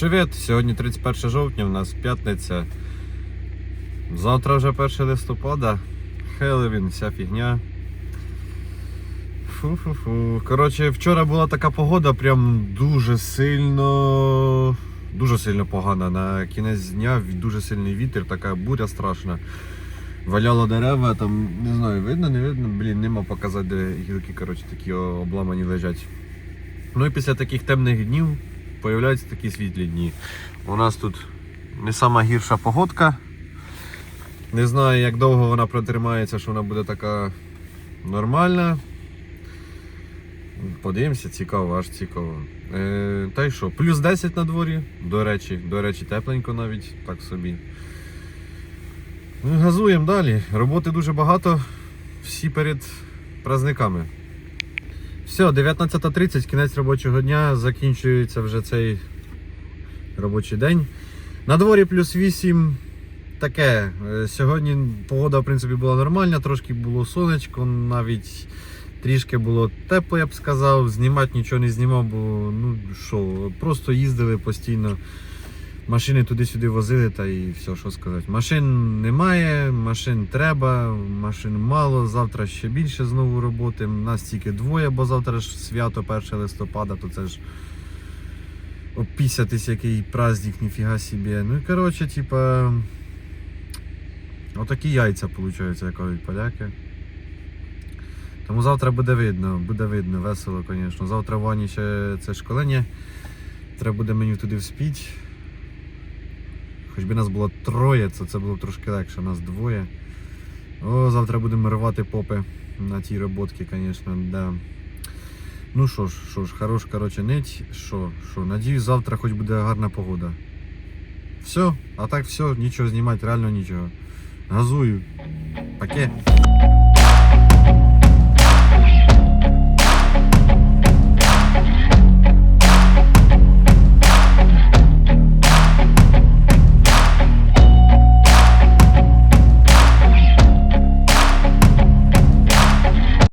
Привіт! Сьогодні 31 жовтня, у нас п'ятниця. Завтра вже 1 листопада. Хеллоуін, вся фігня. Фу-фу-фу. Коротше, вчора була така погода, прям дуже сильно. Дуже сильно погана. На кінець дня дуже сильний вітер, така буря страшна. Валяло дерева, там, не знаю, видно, не видно, блін, нема показати, де гілки, коротше, такі обламані лежать. Ну і після таких темних днів появляються такі світлі дні. У нас тут не сама гірша погодка. Не знаю, як довго вона протримається, що вона буде така нормальна. Подивимося, цікаво, аж цікаво. Е, та й що, плюс 10 на дворі, до речі, до речі, тепленько навіть, так собі. Ну, Газуємо далі. Роботи дуже багато, всі перед праздниками. Все, 19.30, кінець робочого дня, закінчується вже цей робочий день. На дворі плюс 8. Таке. е, Сьогодні погода в принципі була нормальна, трошки було сонечко, навіть трішки було тепло, я б сказав. Знімати нічого не знімав, бо ну що, просто їздили постійно. Машини туди-сюди возили та і все, що сказати. Машин немає, машин треба, машин мало, завтра ще більше знову роботи. Нас тільки двоє, бо завтра ж свято 1 листопада, то це ж опісятись який праздник, ніфіга собі. Ну і коротше, типа. Отакі яйця, виходить, як кажуть поляки. Тому завтра буде видно, буде видно, весело, звісно. Завтра Вані ще це школення. Треба буде мені туди вспіть. Хоч би нас було троє, то це було б трошки легше, нас двоє. О, завтра будемо рвати попи на тій роботці, звісно, да. Ну що ж, що ж, хорош, короче, нить. Що, що, надіюсь, завтра хоч буде гарна погода. Все, а так все, нічого знімати, реально нічого. Газую. Паке.